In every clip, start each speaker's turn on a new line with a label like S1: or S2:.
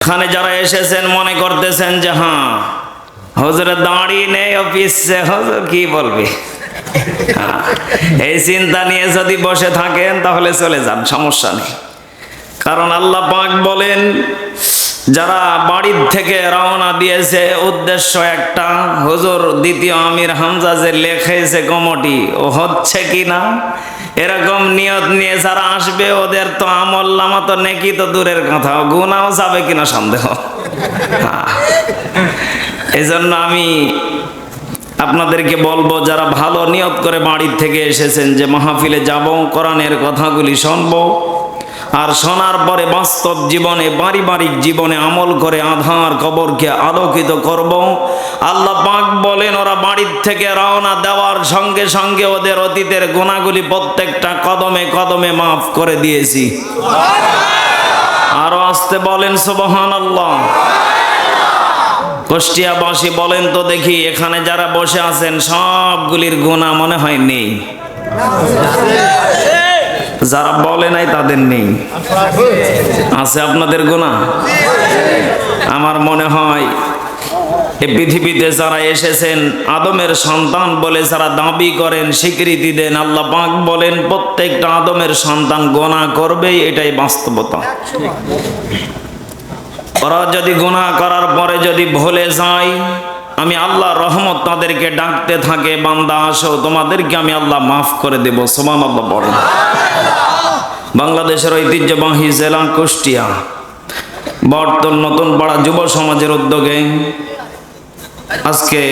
S1: এখানে যারা এসেছেন মনে করতেছেন যে হ্যাঁ হজরে দাঁড়িয়ে নেই অফিসে হজর কি বলবে? হ্যাঁ, এই চিন্তা নিয়ে যদি বসে থাকেন তাহলে চলে যান সমস্যা নেই। কারণ আল্লাহ পাক বলেন যারা বাড়ির থেকে রওনা দিয়েছে, উদ্দেশ্য একটা। হুজুর দ্বিতীয় আমির হামজা যে লেখেছে কমটি ও হচ্ছে কি না এরকম নিয়ত নিয়ে যারা আসবে, ওদের তো আমল নামা তো নেকি তো দূরের কথা। গুনাও যাবে কিনা সন্দেহ? হ্যাঁ। এই জন্য আমি আপনাদেরকে বলব, যারা ভালো নিয়ত করে বাড়ির থেকে এসেছেন, যে মাহফিলে যাব, কোরআনের কথাগুলি শুনব। আর শোনার পরে বাস্তব জীবনে, পারিবারিক জীবনে আমল করে আধার কবরকে আলোকিত করব। আল্লাহ পাক বলেন, ওরা বাড়ির থেকে রওনা দেওয়ার সঙ্গে সঙ্গে ওদের অতীতের গুণাগুলি প্রত্যেকটা কদমে কদমে মাফ করে দিয়েছি। আরও আসতে বলেন সুবহান আল্লাহ কুষ্টিয়াবাসী বলেন তো দেখি, এখানে যারা বসে আছেন, সবগুলির গুণা মনে হয় নেই। যারা বলে নাই, তাদের নেই। আছে আপনাদের গোনা আমার মনে হয়, এ পৃথিবীতে যারা এসেছেন, আদমের সন্তান বলে যারা দাবি করেন, স্বীকৃতি দেন, আল্লাহ পাক বলেন, প্রত্যেকটা আদমের সন্তান গোনা করবেই, এটাই বাস্তবতা। ওরা যদি গোনা করার পরে যদি ভুলে যায়, আমি আল্লাহ রহমত তাদেরকে ডাকতে থাকে, বান্দা, আসো, তোমাদেরকে আমি আল্লাহ মাফ করে দেব। সমান আল্লাহ বলেন বাংলাদেশের ঐতিহ্যবাহী জেলা কুষ্টিয়া। বর্তমান নতুন পাড়া যুব সমাজের উদ্যোগে আজকে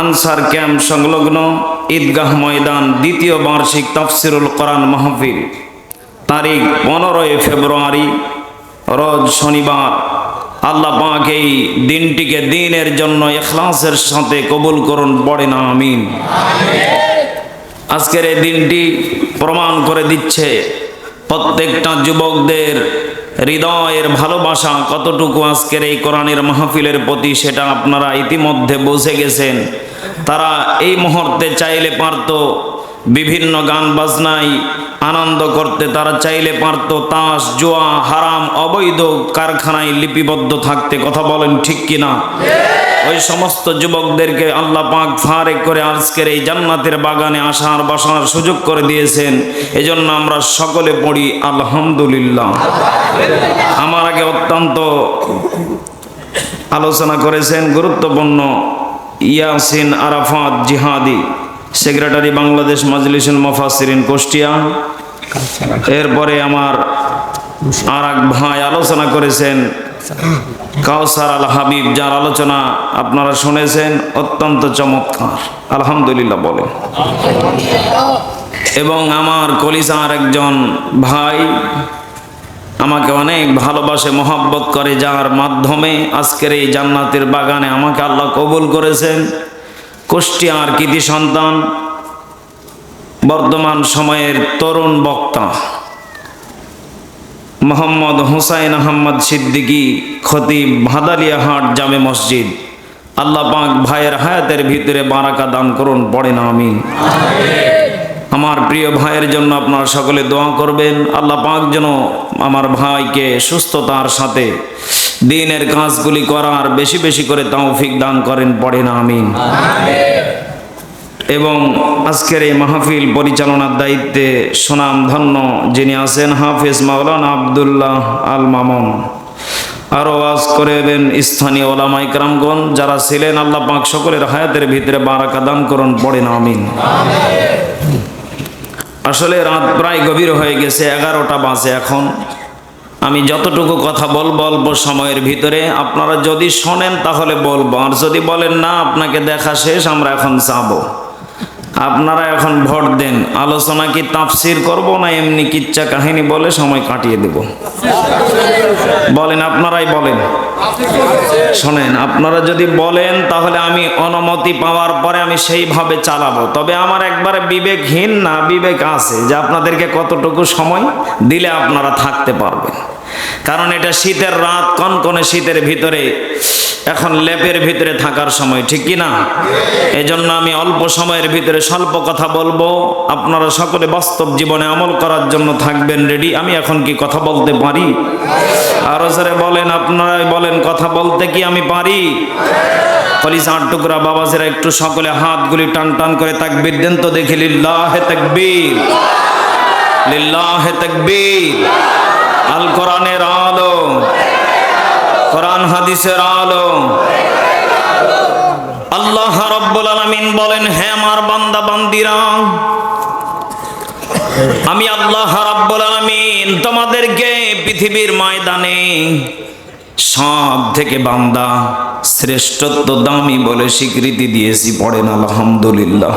S1: আনসার ক্যাম্প সংলগ্ন ঈদগাহ ময়দান দ্বিতীয় বার্ষিক তফসিরুল কোরআন মাহফিল। তারিখ পনেরোই ফেব্রুয়ারি, রোজ শনিবার। আল্লাহ পাক এই দিনটিকে দিনের জন্য এখলাসের সাথে কবুল করুন, পড়ে না, আমিন। আজকের এই দিনটি প্রমাণ করে দিচ্ছে প্রত্যেকটা যুবকদের হৃদয়ের ভালোবাসা কতটুকু আজকের এই কোরআনের মাহফিলের প্রতি সেটা আপনারা ইতিমধ্যে বুঝে গেছেন। তারা এই মুহূর্তে চাইলে পারত বিভিন্ন গান বাজনায় আনন্দ করতে, তারা চাইলে পারত তাস, জোয়া, হারাম, অবৈধ কারখানায় লিপিবদ্ধ থাকতে। কথা বলেন ঠিক কিনা? ওই সমস্ত যুবকদেরকে আল্লাহ পাক ফারে করে আজকের এই জান্নাতের বাগানে আসার, বসার সুযোগ করে দিয়েছেন। এজন্য আমরা সকলে পড়ি, আলহামদুলিল্লাহ। আমার আগে অত্যন্ত আলোচনা করেছেন গুরুত্বপূর্ণ ইয়াসিন আরাফাত জিহাদি, সেক্রেটারি বাংলাদেশ মাজলিসুল মফাসিরিন কুষ্টিয়া। এরপরে আমার আর এক ভাই আলোচনা করেছেন কাউসার আল হাবিব, যার আলোচনা আপনারা শুনেছেন, অত্যন্ত চমৎকার। আলহামদুলিল্লাহ বলে। এবং আমার কলিজার একজন ভাই আমাকে অনেক ভালোবাসে, মহব্বত করে, যার মাধ্যমে আজকের এই জান্নাতের বাগানে আমাকে আল্লাহ কবুল করেছেন। কুষ্টিয়ার কৃতি সন্তান, বর্তমান সময়ের তরুণ বক্তা। মোহাম্মদ হুসাইন আহমদ সিদ্দিকী খতিব ভাদালিয়াহাট জামে মসজিদ। আল্লাহ পাক ভাইয়ের হায়াতের ভিতরে বারাকা দান করুন, পড়ে না আমি। আমার প্রিয় ভাইয়ের জন্য আপনারা সকলে দোয়া করবেন। আল্লাহ পাক যেন আমার ভাইকে সুস্থতার সাথে দিনের কাজগুলি করার বেশি বেশি করে তৌফিক দান করেন, পড়ে না আমিন এবং আজকের এই মাহফিল পরিচালনার দায়িত্বে সুনাম ধন্য যিনি আছেন হাফিজ মাওলানা আবদুল্লাহ আল মামুন। আরও ওয়াজ করবেন স্থানীয় ওলামা ইকরামগণ যারা ছিলেন আল্লাহ পাক সকলের হায়াতের ভিতরে বারাকা দান করুন, পড়েন, আমিন। আসলে রাত প্রায় গভীর হয়ে গেছে, এগারোটা বাজে এখন। আমি যতটুকু কথা বলব অল্প সময়ের ভিতরে, আপনারা যদি শোনেন তাহলে বলব, আর যদি বলেন না, আপনাকে দেখা শেষ, আমরা এখন যাব। আপনারা এখন ভোট দেন। আলোচনা কি তাফসির করব না এমনি কিচ্ছা কাহিনী বলে সময় কাটিয়ে দেব? বলেন, আপনারাই বলেন। শোনেন, আপনারা যদি বলেন তাহলে আমি অনুমতি পাওয়ার পরে আমি সেইভাবে চালাবো। তবে আমার একবারে বিবেকহীন না, বিবেক আছে যে আপনাদেরকে কতটুকু সময় দিলে আপনারা থাকতে পারবেন। কারণ এটা শীতের রাত, কনকনে শীতের ভিতরে, এখন লেপের ভিতরে থাকার সময়, ঠিক কি না এজন্য আমি অল্প সময়ের ভিতরে স্বল্প কথা বলব। আপনারা সকলে বাস্তব জীবনে আমল করার জন্য থাকবেন রেডি আমি এখন কি কথা বলতে পারি? হজরে বলেন, আপনারাই বলেন, কথা বলতে কি আমি পারি? কলিজা আট টুকরা বাবাজিরা একটু সকলে হাতগুলি টান টান করে তাকবীর দেন তো দেখি, লিল্লাহ তাকবীর। লিল্লাহ তাকবীর। আল কোরআনের আলো। কোরআন হাদিসের আলো। আল্লাহ রাব্বুল আলামিন বলেন, হে আমার বান্দা, বান্দিরা, আমি আল্লাহ রাব্বুল আলামিন তোমাদেরকে পৃথিবীর ময়দানে সব থেকে বান্দা, শ্রেষ্ঠত্ব দামি বলে স্বীকৃতি দিয়েছি, পড়েন আলহামদুলিল্লাহ।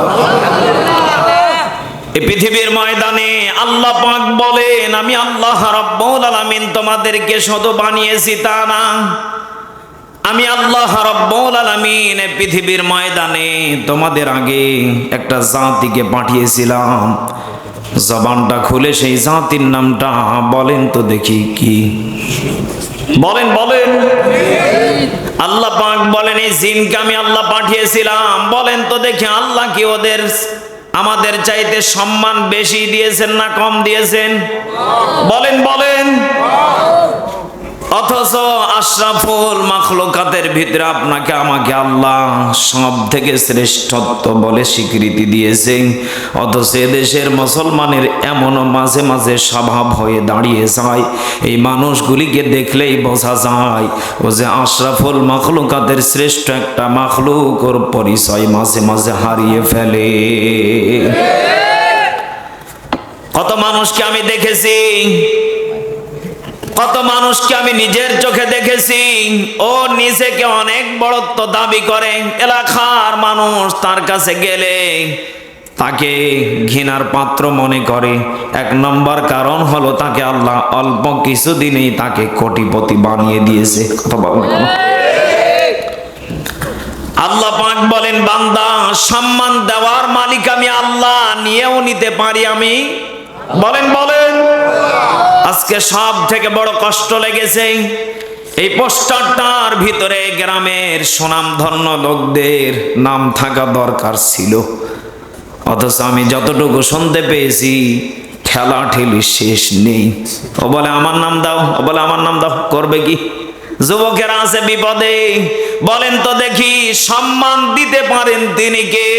S1: এই পৃথিবীর ময়দানে আল্লাহ পাক বলেন, আমি আল্লাহ রাব্বুল আলামিন তোমাদেরকে শুধু বানিয়েছি তা না। আমি আল্লাহ রাব্বুল আলামিন এই পৃথিবীর ময়দানে তোমাদের আগে একটা জাতিকে পাঠিয়েছিলাম। জবানটা খুলে সেই জাতির নামটা বলেন তো দেখি কি। বলেন বলেন। আল্লাহ পাক বলেন, এই জিনকে আমি আল্লাহ পাঠিয়েছিলাম। বলেন তো দেখি আল্লাহ কি ওদের আমাদের চাইতে সম্মান বেশি দিয়েছেন না কম দিয়েছেন? বলেন বলেন। অথচ আশরাফুল মাখলুকাতের ভিতরে আপনাকে আমাকে আল্লাহ সব থেকে শ্রেষ্ঠত্ব বলে স্বীকৃতি দিয়েছে। অথচ দেশের মুসলমানের মাঝে মাঝে স্বভাব হয়ে দাঁড়িয়ে যায়। এই মানুষগুলিকে দেখলেই বোঝা যায় ও যে আশরাফুল মাখলুকাতের শ্রেষ্ঠ একটা মাখলুকর পরিচয় মাঝে মাঝে হারিয়ে ফেলে। কত মানুষকে আমি দেখেছি কত মানুষকে আমি নিজের চোখে দেখেছি। ও নিজেকে অনেক বড়ত্ব দাবি করে। এলাকার মানুষ তার কাছে গেলে তাকে ঘৃণার পাত্র মনে করে। এক নম্বর কারণ হলো তাকে আল্লাহ অল্প কিছুদিনেই তাকে কোটিপতি বানিয়ে দিয়েছে? আল্লাহ পাক বলেন, বান্দা, সম্মান দেওয়ার মালিক আমি আল্লাহ, নিয়েও নিতে পারি আমি। বলেন বলেন। আজকে সব থেকে বড় কষ্ট লেগেছে এই পোস্টারটার ভিতরে গ্রামের সুনামধন্য লোকদের নাম থাকা দরকার ছিল। অথচ আমি যতটুকু শুনতে পেয়েছি ঠেলা ঠেলি শেষ নেই। ও বলে, আমার নাম দাও, ও বলে, আমার নাম দাও, করবে কি? যুবকেরা আছে বিপদে। বলেন তো দেখি, সম্মান দিতে পারেন তিনি কে?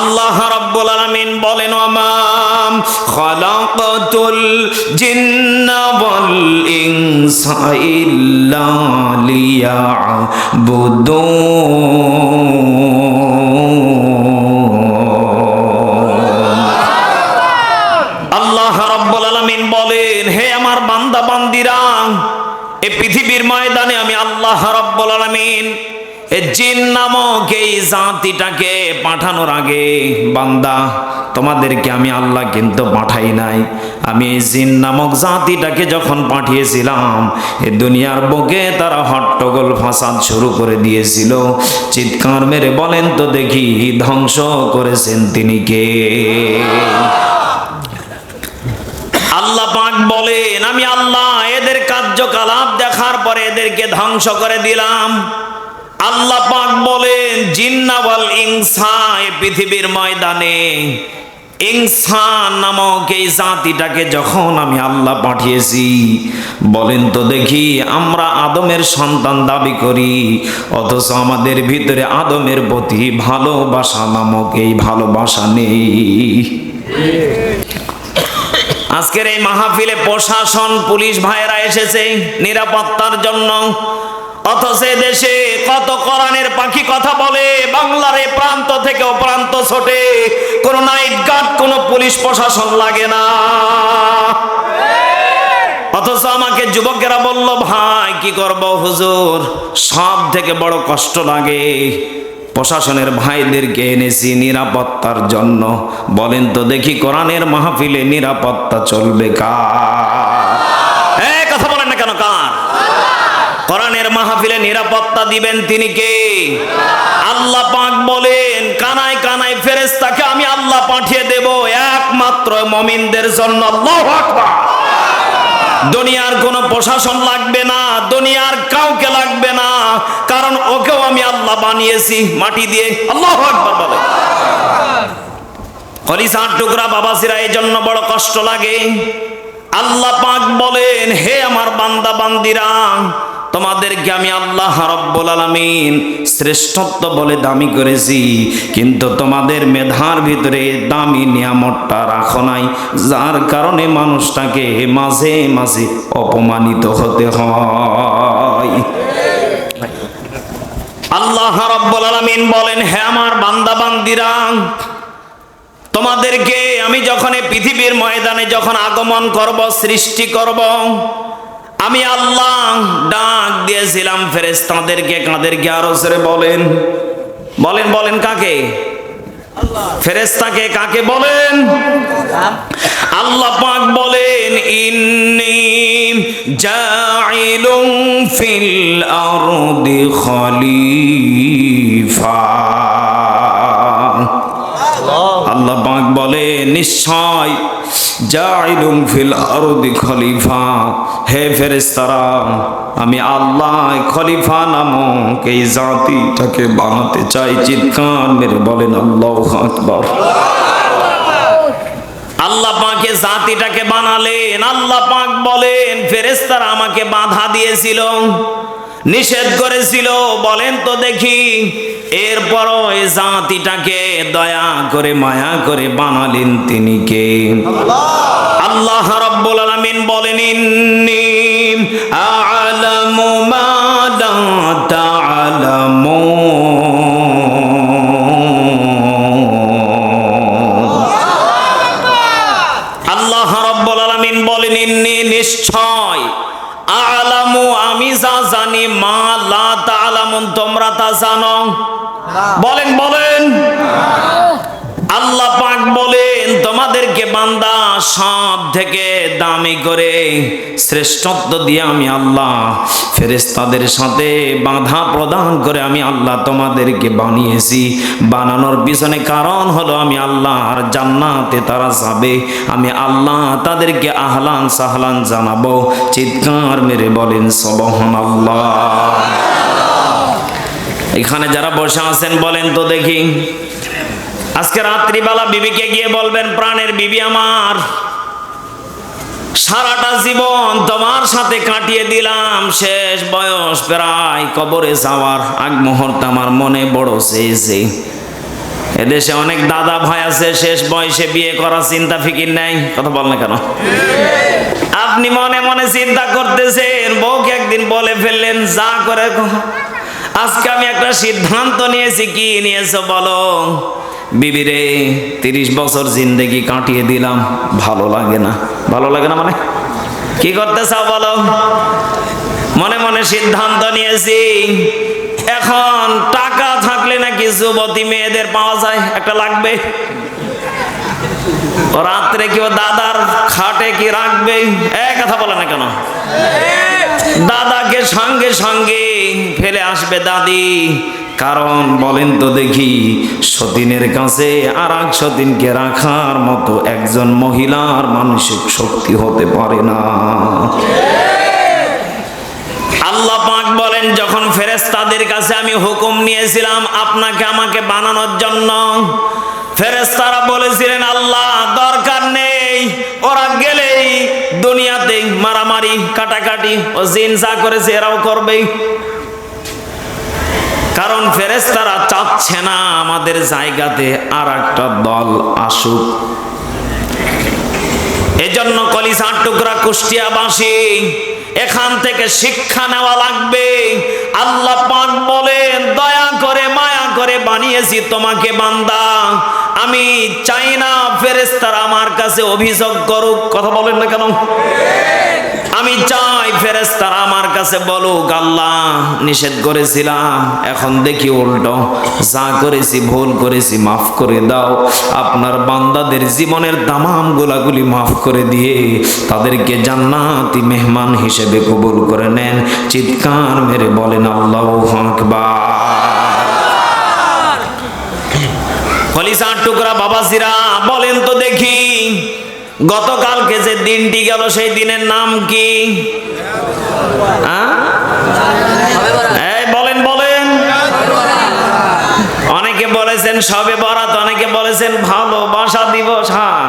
S1: আল্লাহ রাব্বুল আলামিন বলেন আমাম খালাকাতুল জিন্না ওয়াল ইনসা ইল্লা আল্লাহ রাব্বুল আলামিন বলেন, হে আমার বান্দা বান্দিরা এই পৃথিবীর ময়দানে আমি আল্লাহ রাব্বুল আলামিন জিন নামক এই জাতিটাকে পাঠানোর আগে, বান্দা, তোমাদেরকে আমি আল্লাহ কিন্তু পাঠাই নাই। আমি এই জিন নামক জাতিটাকে যখন পাঠিয়েছিলাম, এ দুনিয়ার বুকে তারা হট্টগোল ফাসাদ শুরু করে দিয়েছিল। চিৎকার মেরে বলেন তো দেখি, ধ্বংস করেছেন তিনি কে? আল্লাহ পাক বলেন, আমি আল্লাহ, এদের কার্যকলাপ দেখার পরে এদেরকে ধ্বংস করে দিলাম। আল্লাহ পাক বলেন জিন্নাওয়াল ইনসা পৃথিবীর ময়দানে ইনসান নামক এই জাতিটাকে যখন আমি আল্লাহ পাঠিয়েছি, বলেন তো দেখি, আমরা আদমের সন্তান দাবি করি, অথচ আমাদের ভিতরে আদমের প্রতি ভালোবাসা নামক এই ভালোবাসা নেই। আজকের এই মাহফিলে প্রশাসন, পুলিশ ভাইয়েরা এসেছে নিরাপত্তার জন্য। অথচ দেশে কত কোরআনের পাখি কথা বলে, বাংলার এ প্রান্ত থেকে ও প্রান্ত ছোটে। কোন নাইট গার্ড, কোন পুলিশ প্রশাসন লাগে না। অথচ আমাকে যুবকেরা বলল, ভাই, কি করব হুজুর? সব থেকে বড় কষ্ট লাগে। প্রশাসনের ভাইদেরকে এনেছি নিরাপত্তার জন্য। বলেন তো দেখি কোরআনের মাহফিলে নিরাপত্তা চলবে কার এই কথা বলেন না কেন কার কোরআনের মাহফিলে নিরাপত্তা দিবেন তিনি কে? আল্লাহ পাক বলেন, কানায় কানায় ফেরেশতাকে আমি আল্লাহ পাঠিয়ে দেব একমাত্র মমিনদের জন্য। আল্লাহু আকবার। দুনিয়ার কোনো প্রশাসন লাগবে না, দুনিয়ার কাউকে লাগবে না, কারণ ওকেও আমি আল্লাহ বানিয়েছি মাটি দিয়ে। আল্লাহ আকবার বলে। কলিসার টুকরা বাবাসিরা এই জন্য বড় কষ্ট লাগে। আল্লাহ পাক বলেন, হে আমার বান্দা বান্দিরা তোমাদেরকে আমি আল্লাহ রব্বুল আলামিন শ্রেষ্ঠত্ব বলে দামি করেছি? কিন্তু তোমাদের মেধার ভিতরে দামি নিয়ামতটা রাখো নাই, যার কারণে মানুষটাকে মাঝে মাঝে অপমানিত হতে হয়। আল্লাহ রব্বুল আলামিন বলেন, হে আমার বান্দা বান্দিরা, তোমাদেরকে আমি যখন পৃথিবীর ময়দানে যখন আগমন করব, সৃষ্টি করব আমি আল্লাহ ডাক দিয়েছিলাম, ফেরেশতাদেরকে, কাদেরকে আরও সরে বলেন। বলেন বলেন কাকে? ফেরেশতাকে কাকে বলেন? আল্লাহ পাক বলেন, ইন্নি জাইলুম ফিল আরদি খলিফা। আল্লাহ পাক বলে, নিশ্চয় জাইলুম ফিল আরদি খলিফা। হে আমি আল্লাহ খলিফা নামক এই জাতিটাকে বানাতে চাই। চিৎকার মেরে বলেন, আল্লাহু পাকে জাতিটাকে বানালেন। আল্লাহ পাক বলেন, ফেরেশতারা আমাকে বাধা দিয়েছিল, নিষেধ করেছিল। বলেন তো দেখি এরপরও এই জাতিটাকে দয়া করে, মায়া করে বানালেন তিনি কে? আল্লাহ রাব্বুল আলামিন বলেন, ইন্নী আ'লামু মা বলেন বলেন। আল্লাহ পাক বলেন, তোমাদেরকে বান্দা সব থেকে দামি করে শ্রেষ্ঠত্ব দিয়ে আমি আল্লাহ, ফেরেশতাদের সাথে বাধা প্রদান করে আমি আল্লাহ তোমাদেরকে বানিয়েছি। বানানোর পিছনে কারণ হলো আমি আল্লাহ আর জান্নাতে তারা যাবে, আমি আল্লাহ তাদেরকে আহলান সাহলান জানাব। চিৎকার মেরে বলেন সবহন আল্লাহ এখানে যারা বসে আছেন বলেন তো দেখি। আজকে রাত্রিবেলা বিবিকে গিয়ে বলবেন, প্রাণের বিবি আমার, সারাটা জীবন তোমার সাথে কাটিয়ে দিলাম, শেষ বয়স প্রায় কবরে যাওয়ার আগ মুহূর্তে আমার মনে বড় চেয়েছে এদেশে অনেক দাদা ভাই আছে, শেষ বয়সে বিয়ে করার চিন্তা ফিকির নাই। কথা বল না কেন? আপনি মনে মনে চিন্তা করতেছেন, বউকে একদিন বলে ফেললেন, যা করে কর। আজকে আমি একটা সিদ্ধান্ত নিয়েছি, কি নিয়েছো বলো? বিবিরে, তিরিশ বছর জিন্দেগি কাটিয়ে দিলাম, ভালো লাগে না। ভালো লাগে না মানে? কি করতে চাও বলো? মনে মনে সিদ্ধান্ত নিয়েছি, এখন টাকা থাকলে নাকি যুবতী মেয়েদের পাওয়া যায়? একটা লাগবে? রাত্রে কেউ দাদার খাটে কি রাখবে? এক কথা বলে না কেন? দাদাকে সঙ্গে সঙ্গে ফেলে আসবে দাদি। কারণ বলেন তো দেখি, সতীনের কাছে আর এক সতীনকে রাখার মতো একজন মহিলার মানসিক শক্তি হতে পারে না। আল্লাহ পাক বলেন, যখন ফেরেশতাদের কাছে আমি হুকুম নিয়েছিলাম আপনাকে আমাকে বানানোর জন্য ফেরেশতারা বলেছিলেন, আল্লাহ, দরকার নেই। ওরা গেলেই দুনিয়াতে মারামারি, কাটাকাটি ও জিন যা করেছে এরাও করবেই কারণ ফেরেশতারা চাচ্ছে না আমাদের জায়গাতে আর একটা দল আসুক। এজন্য কলিসার টুকরা কুষ্টিয়াবাসী, এখান থেকে শিক্ষা নেওয়া লাগবে। আল্লাহ পাক বলেন, দয়া করে, মায়া করে বানিয়েছি তোমাকে বান্দা। আমি চাই না ফেরেস্তারা আমার কাছে অভিযোগ করুক, কথা বলেন না কেন? আমি চাই ফেরেস্তারা আমার কাছে বলুক, আল্লাহ নিষেধ করেছিলাম, এখন দেখি উল্টো। যা করেছি ভুল করেছি মাফ করে দাও। আপনার বান্দাদের জীবনের তামাম গোলাগুলি মাফ করে দিয়ে তাদেরকে জান্নাতি মেহমান হিসেবে কবুল করে নেন। চিৎকার মেরে বলেন, আল্লাহ আকবার। টুকরা বাবাজিরা বলেন তো দেখি, গতকালকে যে দিনটি গেল সেই দিনের নাম কি? বলেন বলেন। অনেকে বলেছেন সবে বরাত, অনেকে বলেছেন ভালোবাসা দিবস হ্যাঁ।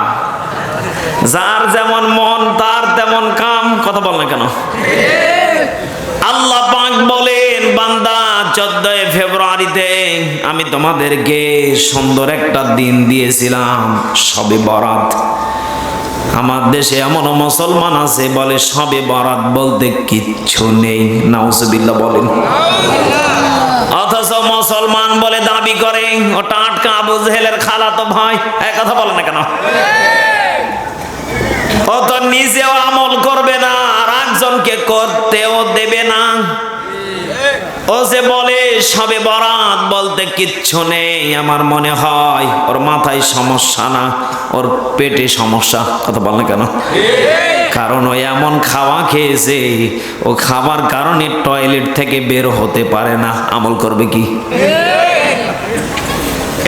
S1: যার যেমন মন, তার তেমন কাম, কথা বল না কেন? বান্দা, চোদ্দই ফেব্রুয়ারিতে আমি তোমাদেরকে সুন্দর একটা দিন দিয়েছিলাম, সবে বরাত। আমার দেশে এমন মুসলমান আছে, বলে সবে বরাত বলতে কিচ্ছু নেই, নাউজুবিল্লাহ বলেন। অথচ মুসলমান বলে দাবি করে, ওটা আটকা আবু জেহেলের খালা তো ভাই এক কথা বলে না কেন? ও তো নিজেও আমল করবে না, আর একজনকে করতেও দেবে না। ও যে বলে, সবে বরাত বলতে কিচ্ছু নেই, আমার মনে হয় ওর মাথায় সমস্যা না, ওর পেটে সমস্যা, কথা বল না কেন? কারণ ও এমন খাওয়া খেয়েছে, ও খাবার কারণে টয়লেট থেকে বের হতে পারে না, আমল করবে কি?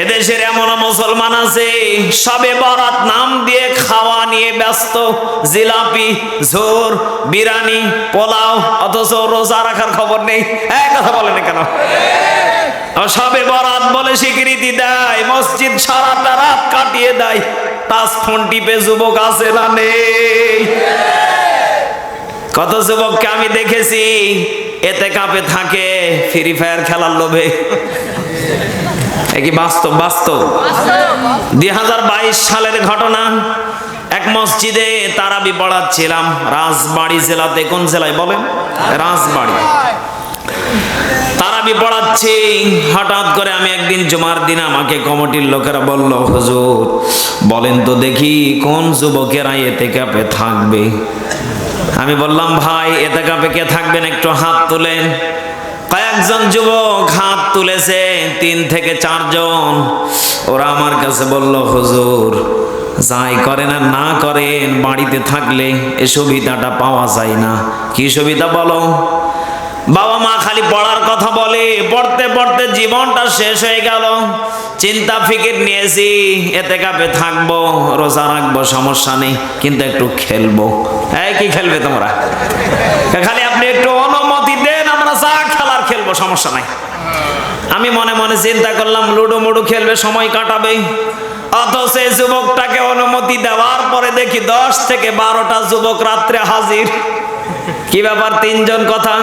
S1: এদেশের এমন মুসলমান আছে, সবে বরাত নাম দিয়ে খাওয়া নিয়ে ব্যস্ত। জিলাপি, ঝোর, বিরিয়ানি, পোলাও, অথচ রোজা রাখার খবর নেই। এক কথা বলেন কেন? সবে বরাত বলে স্বীকৃতি দেয়, মসজিদ সারাটা রাত কাটিয়ে দেয়। টাচ ফোন টিপে যুবক আছে না নেই? কত যুবককে আমি দেখেছি, এতে কাপে থাকে ফ্রি ফায়ার খেলার লোভে। কি বাস্তব বাস্তব? দুই হাজার বাইশ সালের ঘটনা, এক মসজিদে তারাবি পড়াচ্ছিলাম, রাজবাড়ি জেলাতে কোন জেলায় বলেন? রাজবাড়ি। তারাবি পড়াচ্ছি, হঠাৎ করে আমি একদিন জুমার দিন আমাকে কমিটির লোকেরা বলল, হুজুর, বলেন তো দেখি কোন যুবকেরা এতে কাপে থাকবে? আমি বললাম, ভাই এতে কাপে কে থাকবেন? একটু হাত তুলেন। কয়েকজন যুবক হাত তুলেছে, তিন থেকে চারজন। ওরা আমার কাছে বলল, হুজুর, যাই করেন আর না করেন, বাড়িতে থাকলে এ সুবিধাটা পাওয়া যায় না। কি সুবিধা বলো? বাবা মা খালি পড়ার কথা বলে, পড়তে পড়তে জীবনটা শেষ হয়ে গেল। চিন্তা, ফিকির নিয়েছি এতে কাপে থাকব, রোজা রাখব, সমস্যা নেই, কিন্তু একটু খেলব। হ্যাঁ কি খেলবে তোমরা? খালি আপনি একটু দেন আমরা যা খেলার খেলব সমস্যা নাই। আমি মনে মনে চিন্তা করলাম, লুডো মুডু খেলবে, সময় কাটাবে। অথচ এই যুবকটাকে অনুমতি দেওয়ার পরে দেখি দশ থেকে বারোটা যুবক রাত্রে হাজির। কি ব্যাপার, তিনজন কথা?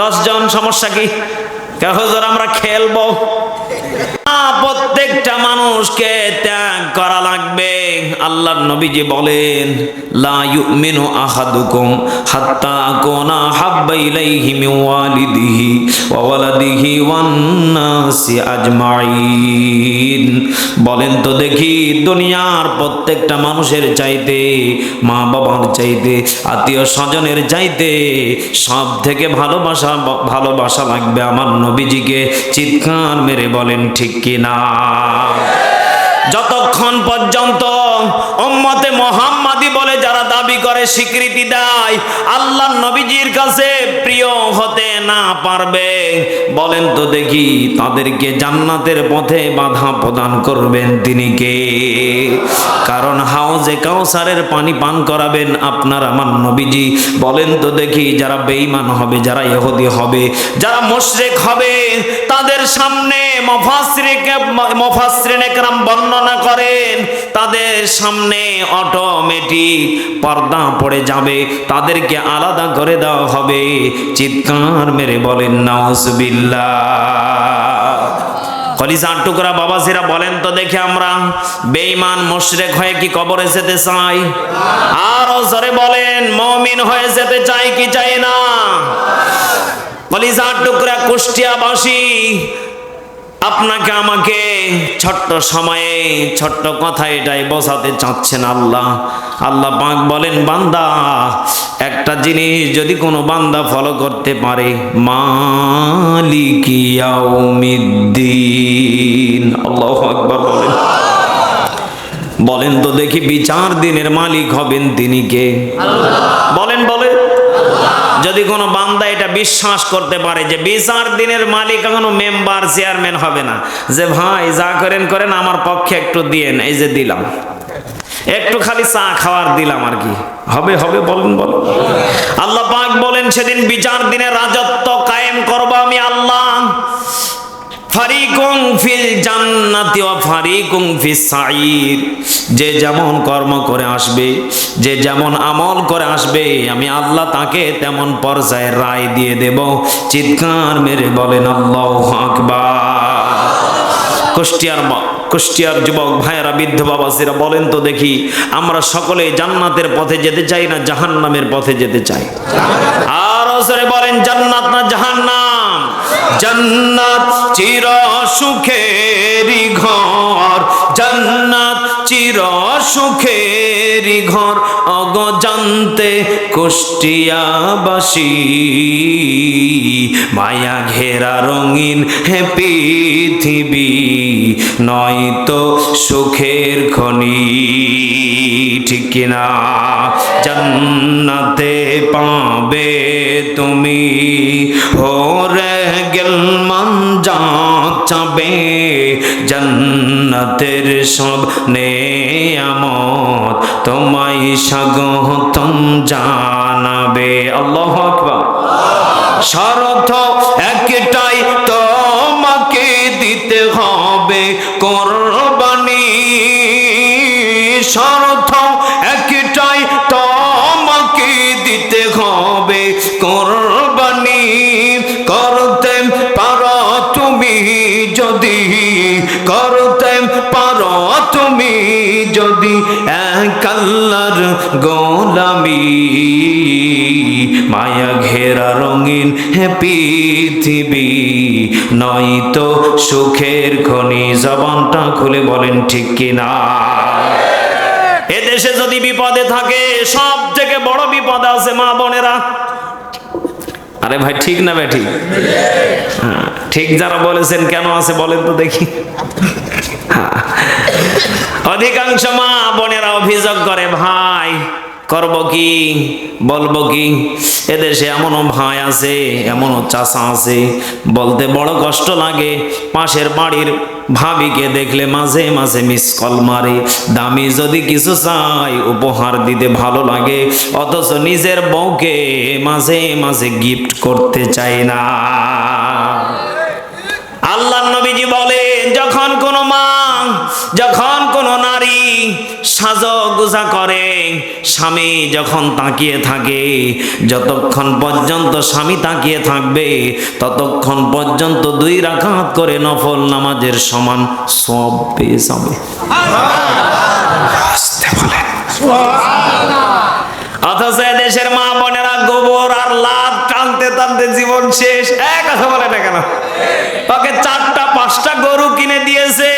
S1: দশজন, সমস্যা কি হুজুর, আমরা খেলব। প্রত্যেকটা মানুষকে ত্যাগ করা লাগবে। আল্লাহর নবীজি বলেন, লা ইউমিনু আহাদুকুম হাত্তা আকুনা হাব্বা ইলাইহি মিন ওয়ালিদিহি ওয়া ওয়ালাদিহি ওয়ান নাসি আজমাইন বলেন তো দেখি দুনিয়ার প্রত্যেকটা মানুষের চাইতে, মা বাবার চাইতে, আত্মীয় স্বজনের চাইতে সব থেকে ভালোবাসা ভালোবাসা লাগবে আমার নবীজিকে। চিৎকার মেরে বলেন, ঠিক কিনা যতক্ষণ পর্যন্ত উম্মতে মোহাম্মদি দাবি করে স্বীকৃতি দেয়। আল্লাহ নবীজির কাছে প্রিয় হতে না পারবে। বলেন তো দেখি, তাদেরকে জান্নাতের পথে বাধা প্রদান করবেন তিনি কে? কারণ হাউজে কাউসারের পানি পান করাবেন আপনার আমার নবীজি। বলেন তো দেখি, যারা বেঈমান হবে, যারা ইহুদি হবে, যারা মুশরিক হবে, তাদের সামনে মফাসরিকে, মফাসরিন একরাম বর্ণনা করেন। তাদের সামনে অটোমেটিক পর্দা পড়ে যাবে। তাদেরকে আলাদা করে দেওয়া হবে। চিৎকার মেরে বলেন নাউজবিল্লাহ কলিজার টুকরা বাবাজিরা বলেন তো দেখে আমরা, বেঈমান মুশরিক হয়ে কি কবরে যেতে চাই? আর জোরে বলেন, মমিন হয়ে যেতে চাই কি চাই না? কলিজার টুকরা কুষ্টিয়াবাসী আপনাকে আমাকে ছোট্ট সময়ে, ছোট্ট কথা এটাই বোঝাতে চাচ্ছেন আল্লাহ। আল্লাহ পাক বলেন, বান্দা, একটা জিনিস যদি কোনো বান্দা ফলো করতে পারে মালিকিয়াউমিদ্দিন আল্লাহ আকবার বলেন। বলেন তো দেখি বিচার দিনের মালিক হবেন তিনি কে? বলেন বলেন। যদি কোনো বান্দা এটা বিশ্বাস করতে পারে যে বিচার দিনের মালিক কোনো মেম্বার, চেয়ারম্যান হবে না, যে ভাই যা করেন করেন, আমার পক্ষে একটু দিয়েন, এই যে দিলাম। একটু খালি চা খাওয়ার দিলাম আর কি। হবে হবে, বলেন বল আল্লাহ পাক বলেন, সেদিন বিচার দিনে রাজত্ব কায়েম করব আমি আল্লাহ। ফারিকুং ফিল জান্নাতি ওয়া ফারিকুং ফিস সাঈর যে যেমন কর্ম করে আসবে, যে যেমন আমল করে আসবে, আমি আল্লাহ তাকে তেমন পর্যায়ে রায় দিয়ে দেব। চিৎকার মেরে বলেন, আল্লাহু আকবার। কুষ্টিয়ার কুষ্টিয়ার যুবক ভাইয়েরা, বৃদ্ধ বাবাসীরা বলেন তো দেখি, আমরা সকলে জান্নাতের পথে যেতে চাই না জাহান্নামের পথে যেতে চাই? আর বলেন, জান্নাত না জাহান্নাম? জান্নাত চির সুখেরি ঘর, জান্নাত চির সুখেরি ঘর। অগজান্তে কুষ্টিয়াবাসী, মায়া ঘেরা রঙিন হে পৃথিবী, নয়তো সুখের খনি। ঠিক কিনা? জান্নাতে পাবে তুমি হোরে গেল মান যা চাবে জান্নাতের সব নেয়ামত তোমায় স্বাগতম জানাবে। আল্লাহ আকবার। শরত একটাই তোমাকে দিতে হবে। কোরবানি শরত করতে পারো তুমি যদি এক আল্লাহর গোলামি। মায়া ঘেরা রঙিন হে পৃথিবী, নয়তো সুখের খনি। জবানটা খুলে বলেন, ঠিক কিনা? এদেশে যদি বিপদে থাকে সব থেকে বড় বিপদ আছে মা বোনেরা। আরে ভাই, ঠিক না ভাই ঠিক ঠিক যারা বলেছেন কেন আছে বলেন তো দেখি হ্যাঁ। অধিকাংশ মা বোনেরা অভিযোগ করে, ভাই করব কি? বলব কি? এদেশে এমনও ভাই আছে, এমনও চাষা আছে। বলতে বড় কষ্ট লাগে, পাশের বাড়ির ভাবিকে দেখলে মাঝে মাঝে মিস কল মারে। দামি যদি কিছু চাই, উপহার দিতে ভালো লাগে, অথচ নিজের বউকে মাঝে মাঝে গিফট করতে চায় না। আল্লাহ নবীজি বলেন, যখন কোনো মা, যখন সাজগুজা করে। স্বামী যখন তাকিয়ে থাকে, যতক্ষণ পর্যন্ত স্বামী তাকিয়ে থাকবে, ততক্ষণ পর্যন্ত দুই রাকাত করে নফল নামাজের সমান সব পেয়ে যাবে। অথচ দেশের মা বোনেরা গোবর আর লাভ টানতে টানতে জীবন শেষ। এক কথা বলে না কেন? ওকে চারটা, পাঁচটা গরু কিনে দিয়েছে।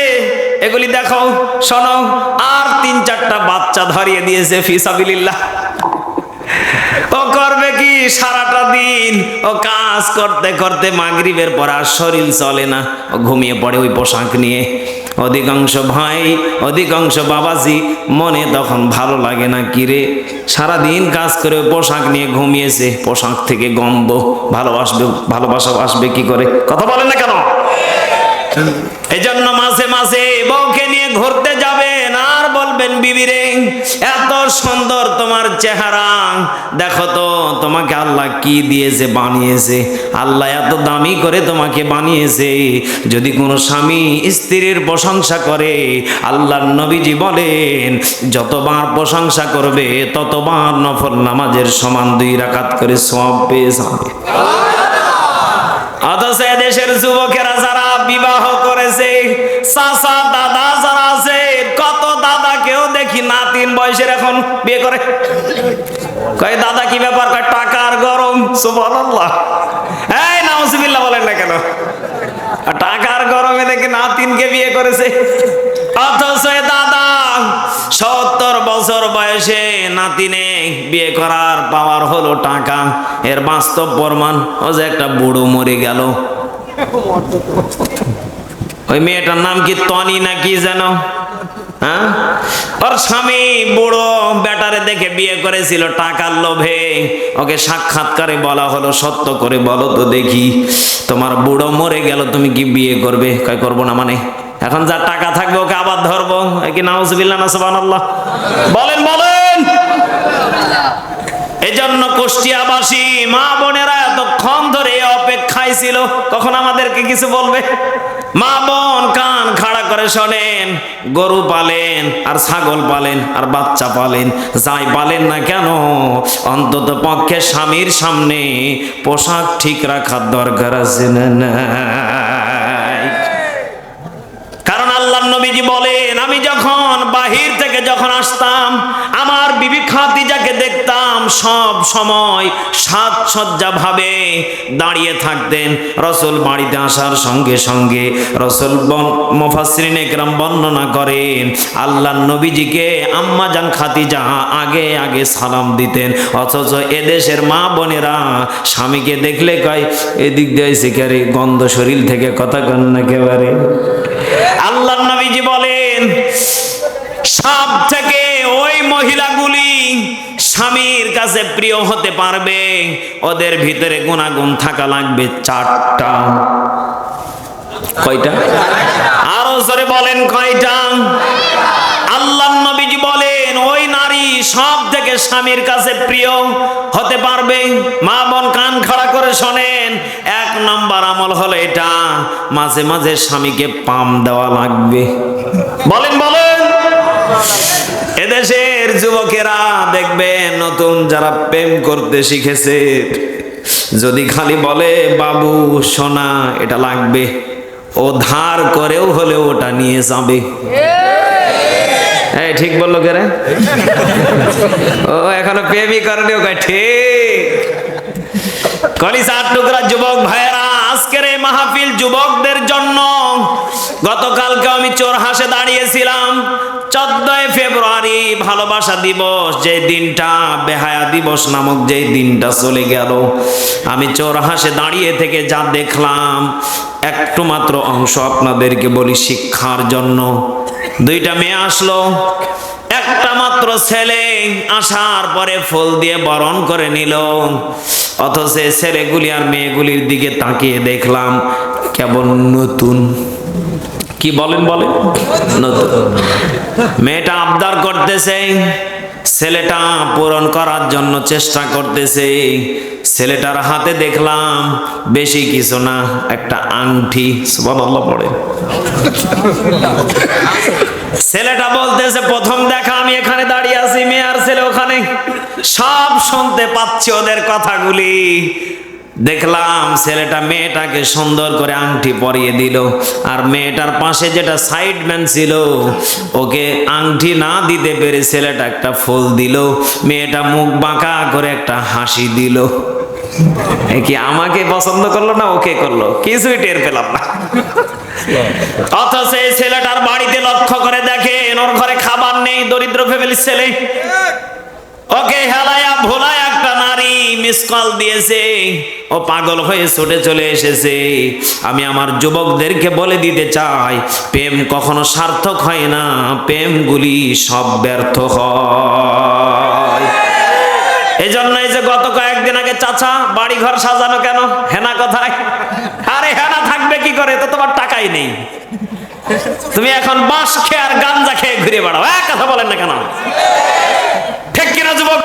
S1: এগুলি দেখো শোনো আর তিন চারটা বাচ্চা ধরিয়ে দিয়েছে ফিসাবিল্লাহ ও করবে কি? সারাটা দিন ও কাজ করতে করতে মাগরিবের পর আর শরীর চলে না। ও ঘুমিয়ে পড়ে ওই পোশাক নিয়ে। অধিকাংশ ভাই, অধিকাংশ বাবাজি মনে তখন ভালো লাগে না কিরে সারাদিন কাজ করে পোশাক নিয়ে ঘুমিয়েছে। পোশাক থেকে গন্ধ, ভালোবাসবে ভালোবাসা আসবে কি করে? কথা বলে না কেন এই জন্য মাসে মাসে বউকে নিয়ে ঘুরতে যাবেন আর বলবেন, বিবিরে, এত সুন্দর তোমার চেহারা। দেখো তো, তোমাকে আল্লাহ কি দিয়েছে, বানিয়েছে? আল্লাহ এত দামি করে তোমাকে বানিয়েছে। যদি কোনো স্বামী স্ত্রীর প্রশংসা করে, আল্লাহর নবীজি বলেন যতবার প্রশংসা করবে, ততবার নফল নামাজের সমান দুই রাকাত করে সব পেয়ে যাবে। অথচ দেশের যুবকেরা যারা বিবাহ করেছে, চাচা, দাদা যারা দেখি নাতিন বয়সের এখন বিয়ে করে? কয়, দাদা, কি ব্যাপার? কয়, টাকার গরম। সুবহানাল্লাহ। এই, নাউজুবিল্লাহ বলেন না কেন? টাকার গরমে দেখি নাতিনকে বিয়ে করেছে। অথচ দাদা, সত্তর বছর বয়সে নাতিনে বিয়ে করার পাওয়ার হলো টাকা। এর বাস্তব প্রমাণ, ও যে একটা বুড়ো মরে গেল। ওই মেয়েটার নাম কি তনি না কি যেন? হ্যাঁ? ওর স্বামী বুড়ো বেটারে দেখে বিয়ে করেছিল টাকার লোভে। ওকে সাক্ষাৎকারে বলা হলো, সত্য করে বলো তো দেখি, তোমার বুড়ো মরে গেল, তুমি কি বিয়ে করবে? কয়, করব না মানে। এখন যার টাকা থাকবে ওকে আবার ধরবো। কি, নাউজুবিল্লাহ না সুবহানাল্লাহ? বলেন বলেন! এজন্য কুষ্টিয়াবাসী, মা বোনেরা এতক্ষণ ধরে অপেক্ষায় ছিল, কখন আমাদেরকে কিছু বলবে? মা বোন কান খাড়া করে শোনেন, গরু পালেন, আর ছাগল পালেন, আর বাচ্চা পালেন, যাই পালেন না কেন? অন্তত পক্ষে স্বামীর সামনে পোশাক ঠিক রাখার দরকার আছে না কারণ আল্লাহ নবীজি বলেন, আমি যখন বাহির থেকে যখন আসতাম আমার বিবি খাদিজাকে দেখতাম সব সময় সাজসজ্জা ভাবে দাঁড়িয়ে থাকতেন। রসুল বাড়িতে আসার সঙ্গে সঙ্গে রসুল মুফাসরিন একরাম বর্ণনা করেন, আল্লাহ নবীজিকে আম্মা জান খাদিজা আগে আগে সালাম দিতেন। অথচ এদেশের মা বোনেরা স্বামীকে দেখলে কয়, এদিক দিয়ে শিকারে, গন্ধ শরীর থেকে কথা কন না একেবারে আল্লাহ নবীজি বলেন সব থেকে ওই মহিলাগুলি স্বামীর কাছে প্রিয় হতে পারবে। ওদের ভিতরে গুণাগুণ থাকা লাগবে চারটা। কয়টা? আরও জোরে বলেন কয়টা? আল্লাহ নবীজি বলেন, ওই নারী সব থেকে স্বামীর কাছে প্রিয় হতে পারবে। মা বোন কান খাড়া করে শোনেন, এক নম্বর আমল হলো এটা, মাঝে মাঝে স্বামীকে পাম দেওয়া লাগবে। বলেন বলেন। এদেশের যুবকেরা দেখবেন নতুন যারা প্রেম করতে শিখেছে, যদি খালি বলে, বাবু, সোনা, এটা লাগবে। ও ধার করেও হলে ওটা নিয়ে যাবে। এই, ঠিক বলল কে রে? ও, এখনও প্রেমই করেনি, ওকে ঠিক। কলিসার টুকরা যুবক ভাইয়েরা, আজকের এই মাহফিল যুবকদের জন্য গতকালকে আমি চোর হাসে দাঁড়িয়েছিলাম। চোদ্দই ফেব্রুয়ারি ভালোবাসা দিবস যে দিনটা, বেহায়া দিবস নামক যে দিনটা চলে গেল। আমি চোর হাসে দাঁড়িয়ে থেকে যা দেখলাম, একটু মাত্র অংশ আপনাদেরকে বলি শিক্ষার জন্য। দুইটা মেয়ে আসলো, একটা মাত্র ছেলে আসার পরে ফুল দিয়ে বরণ করে নিল। অথচ ছেলেগুলি আর মেয়েগুলির দিকে তাকিয়ে দেখলাম কেবল নতুন। কি বলেন বলেন? মেয়েটা আবদার করতেছে ছেলেটা পূরণ করার জন্য চেষ্টা করতেছে। ছেলেটার হাতে দেখলাম বেশি কিছু না একটা আংটি সুবহানাল্লাহ পড়ে। ছেলেটা বলতেছে প্রথম দেখা আমি এখানে দাঁড়িয়ে আছি মেয়ে আর ছেলে ওখানে। সব শুনতে পাচ্ছি ওদের কথাগুলি। দেখলাম ছেলেটা মেয়েটাকে সুন্দর করে আংটি পরিয়ে দিল। আর মেয়েটার পাশে যেটা সাইডম্যান ছিল, ওকে আংটি না দিতে পেরে ছেলেটা একটা ফুল দিল। মেয়েটা মুখ বাঁকা করে একটা হাসি দিল। কি আমাকে পছন্দ করল না ওকে করল? কিছুই টের পেলাম না। অথচ এই ছেলেটার বাড়িতে লক্ষ্য করে দেখে ওর ঘরে খাবার নেই, দরিদ্র ফ্যামিলির ছেলে। ওকে হেলায়া ভোলায় একটা নারী মিস কল দিয়েছে। ও পাগল হয়ে ছুটে চলে এসেছে। আমি আমার যুবকদেরকে বলে দিতে চাই, প্রেম কখনো সার্থক হয় না, প্রেমগুলি সব ব্যর্থ হয়। এই জন্য এই যে গত কয়েকদিন আগে চাচা বাড়ি ঘর সাজানো কেন? হেনা কোথায়? আরে হেনা থাকবে কি করে? তো তোমার টাকাই নেই। তুমি এখন বাঁশ খেয়ে আর গাঞ্জা খেয়ে ঘুরে বেড়াও। এক কথা বলেন না কেন? ঠিক কিনা যুবক?